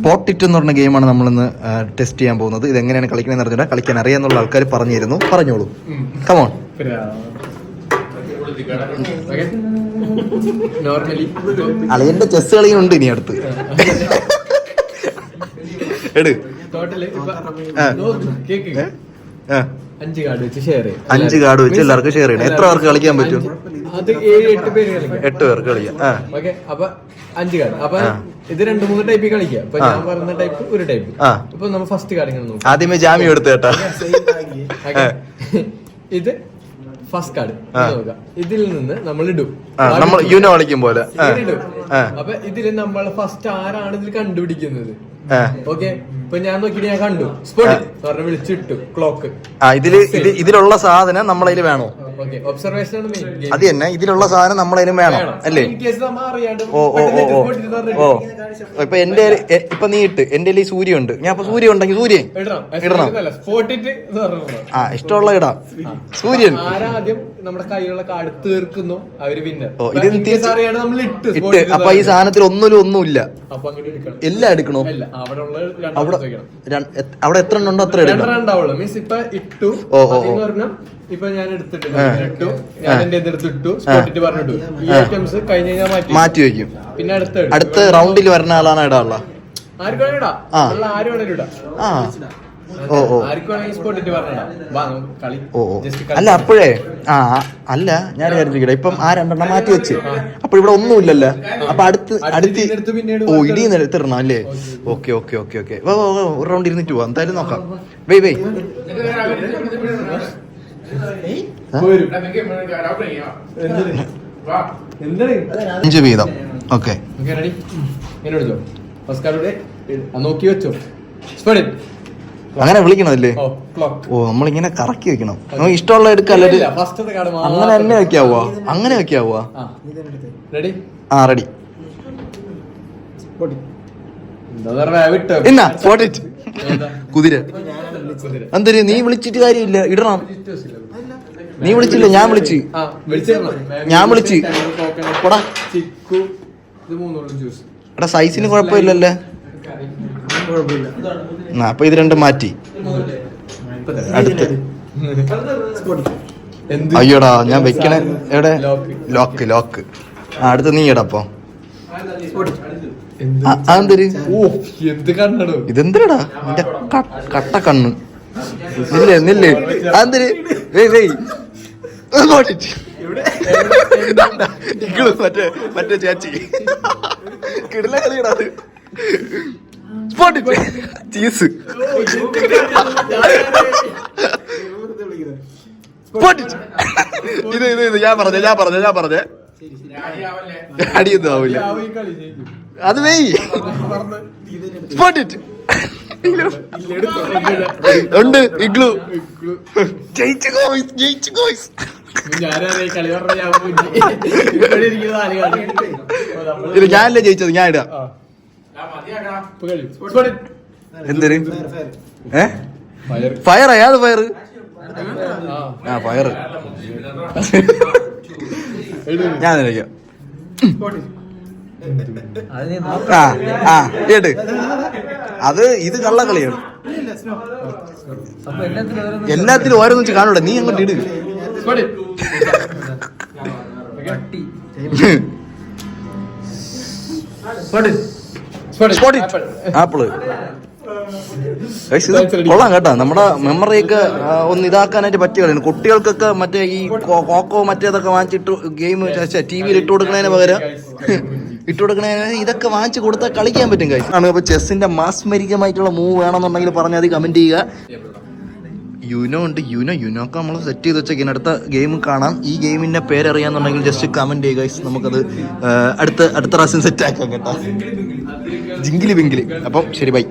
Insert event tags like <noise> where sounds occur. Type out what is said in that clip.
Spot it എന്ന് പറഞ്ഞ ഗെയിമാണ് നമ്മളിന്ന് ടെസ്റ്റ് ചെയ്യാൻ പോകുന്നത്. ഇത് എങ്ങനെയാണ് കളിക്കണമെന്ന് അറിഞ്ഞാൽ കളിക്കാൻ അറിയാന്നുള്ള ആൾക്കാർ പറഞ്ഞു തരുന്നു പറഞ്ഞോളൂ കമോൺ അളിയന്റെ ചെസ് കളിയുണ്ട് ഇനി അടുത്ത്. <laughs> എട്. ആ. അഞ്ച് കാർഡ് വെച്ച് ഷെയർ ചെയ്യും. അഞ്ച് കാർഡ് വെച്ച് എല്ലാവർക്കും ഷെയർ ചെയ്യണം. എത്ര പേർക്ക് കളിക്കാൻ പറ്റും? അത് ഏഴ് എട്ട് പേര് കളിക്കാം. എട്ട് പേർക്ക് കളിക്കാം. ആ. ഓക്കെ അപ്പൊ അഞ്ച് കാർഡ് അപ്പൊ ഇത് രണ്ട് മൂന്ന് ടൈപ്പ് കളിക്കാം. ഞാൻ പറഞ്ഞ ടൈപ്പ് ഒരു ടൈപ്പ് ഇപ്പൊ നമ്മൾ ഫസ്റ്റ് കാർഡ് ഇങ്ങനെ നോക്കാം. ആദ്യമേ ജാമ്യം എടുത്ത് കേട്ടാ. ഇത് ഫസ്റ്റ് കാർഡ്. നോക്കാം. ഇതിൽ നിന്ന് നമ്മൾ ഇടും. നമ്മൾ യൂനോ കളിക്കും പോലെ. ഇടും. അപ്പൊ ഇതിൽ നമ്മൾ ഫസ്റ്റ് ആരാണ് ഇതിൽ കണ്ടുപിടിക്കുന്നത്. ഓക്കെ. ഇപ്പൊ ഞാൻ ഞാൻ കണ്ടു. വിളിച്ചിട്ടു. ക്ലോക്ക് ആ ഇതിൽ ഇത് ഇതിലുള്ള സാധനം നമ്മളതിൽ വേണോ? അത് തന്നെ ഇതിലുള്ള സാധനം നമ്മളതിനും വേണം അല്ലേ? ഓ ഓ ഓ ഓ. ഓ. ഇപ്പൊ എന്റെ ഇപ്പൊ നീ ഇട്ട് എന്റെ ഈ സൂര്യ ഉണ്ട്. ഞാൻ ഇപ്പൊ സൂര്യ ഉണ്ടെങ്കിൽ സൂര്യൻ ഇടണം. ആ ഇഷ്ടമുള്ള ഇടാം. സൂര്യൻ. ഇട്ട് അപ്പൊ ഈ സാധനത്തിൽ ഒന്നിലും ഒന്നുമില്ല. ഇല്ല എല്ലാം എടുക്കണോ? അവിടെ അവിടെ എത്ര ഉണ്ടോ അത്ര എടുക്കണം. ഓ, ഓ, ഓ. ഇപ്പൊ ഞാൻ എടുത്തിട്ടില്ല. ഇട്ടു ഞാൻ എന്റെ എടുത്ത് ഇട്ടു സ്പോട്ടിട്ട് പറഞ്ഞിട്ടു. ഈ ആ. ഐറ്റംസ് കഴിഞ്ഞ് കഴിഞ്ഞാൽ മാറ്റി മാറ്റി വെക്കും. പിന്നെ അടുത്ത ഇടും. അടുത്ത റൗണ്ടിൽ വരുന്ന ആളാണ് ഇടാനുള്ള ആർക്ക് വേണേലും ഇടാം. ആ. ഉള്ള ആര് വേണേലും ഇടാം. ആ. ഓ ഓ. ആർക്ക് വേണമെങ്കിൽ സ്പോട്ടിട്ട് പറഞ്ഞിടാം. വാ നമുക്ക് കളി ഓ ഓ. ജസ്റ്റ് അല്ല അപ്പോഴേ. ആ അല്ല ഞാൻ വിചാരിച്ചിട്ട് ഇപ്പം ആ രണ്ടെണ്ണം മാറ്റി വെച്ച്. അപ്പൊ ഇവിടെ ഒന്നുമില്ലല്ലോ. അപ്പൊ അടുത്ത് അടുത്ത് അടുത്ത് ഇതിനെടുത്ത് പിന്നീട് ഓ ഇടി എടുത്തിടണം അല്ലേ? Okay okay okay okay. ഒരു റൗണ്ട് ഇരുന്നിട്ട് പോവാം. എന്തായാലും നോക്കാം. വെയ് വെയ്. അഞ്ച് വീതം ഓക്കെ. നോക്കി വെച്ചോ. അങ്ങനെ വിളിക്കണമല്ലേ ഓ നമ്മളിങ്ങനെ കറക്കി വെക്കണം? നമുക്ക് ഇഷ്ടമുള്ള എടുക്കല്ലേ അങ്ങനെ തന്നെ വെക്കാവോ? അങ്ങനെ വെക്കാവോ? റെഡി ആ റെഡി എന്നാ കുതിര. എന്തൊരു നീ വിളിച്ചിട്ട് കാര്യമില്ല. ഇടണം. നീ വിളിച്ചില്ല ഞാൻ വിളിച്ച്. ഞാൻ വിളിച്ച്. എടാ. സൈസിന് കുഴപ്പമില്ലല്ലേ? അപ്പൊ ഇത് രണ്ടും മാറ്റി. അടുത്ത്. എന്ത്? അയ്യോടാ ഞാൻ വെക്കണേ. എവിടെ? ലോക്ക്. ലോക്ക് ആ അടുത്ത് നീ ഇടപ്പോ എന്ത്? ആ, അതെന്തൊരു കട്ട കണ്ണ്. ഇല്ലേ നില്ലേ. ഇങ്ങൾ മറ്റേ മറ്റേ ചേച്ചി. കിടില അത് ചീസ്. ഇത് ഇത് ഇത് ഞാൻ പറഞ്ഞ ഞാൻ പറഞ്ഞ ഞാൻ പറഞ്ഞ. അടിയൊന്നും ആവില്ല. അത് വെയ്. ഉണ്ട് ഇഗ്ലു. ജയിച്ചു ഗോയ്സ് ജയിച്ചു ഗോയ്സ്. ഇത് ഞാനല്ലേ ജയിച്ചത്? ഞാൻ ഇടാ. ആ. ഇപ്പൊ കളി. സ്പോട്ട്. എന്തൊരു ഏ? ഫയർ. ഫയർ ഏത് ഫയർ ആ. ഫയർ. ഞാൻ നിലയ്ക്കാം. ആ ആ കേട്ട് അത് ഇത് കള്ളക്കളിയാണ്. എല്ലാത്തിലും ഓരോന്നിച്ച് വെച്ച് കാണൂടെ. നീ അങ്ങോട്ട് ഇട്. ആപ്പിൾ. കൊള്ളാം കേട്ടോ. നമ്മുടെ മെമ്മറി ഒക്കെ ഒന്ന് ഇതാക്കാനായിട്ട് പറ്റിയ കളിയാണ് കുട്ടികൾക്കൊക്കെ മറ്റേ ഈ കോക്കോ മറ്റേതൊക്കെ വാങ്ങിച്ചിട്ട് ഗെയിം ടി വിയിൽ ഇട്ട് കൊടുക്കുന്നതിന് പകരം <laughs> ഇട്ട് കൊടുക്കുന്നതിന് ഇതൊക്കെ വാങ്ങിച്ചു കൊടുത്താൽ കളിക്കാൻ പറ്റും കാര്യം ആണ് അപ്പൊ ചെസ്സിന്റെ മാസ്മരികമായിട്ടുള്ള മൂവ് വേണമെന്നുണ്ടെങ്കിൽ പറഞ്ഞാൽ അത് കമന്റ് ചെയ്യുക. യുനോ ഉണ്ട്. യുനോ യുനോ ഒക്കെ നമ്മൾ സെറ്റ് ചെയ്ത് വെച്ചേക്കാണ് അടുത്ത ഗെയിം കാണാം. ഈ ഗെയിമിന്റെ പേരറിയാന്നുണ്ടെങ്കിൽ ജസ്റ്റ് കമന്റ് ചെയ്യുക. നമുക്കത് അടുത്ത അടുത്ത പ്രാവശ്യം സെറ്റ് ആക്കാം കേട്ടോ. ജിങ്കിലി ബിങ്കിലി അപ്പം ശരി ബൈ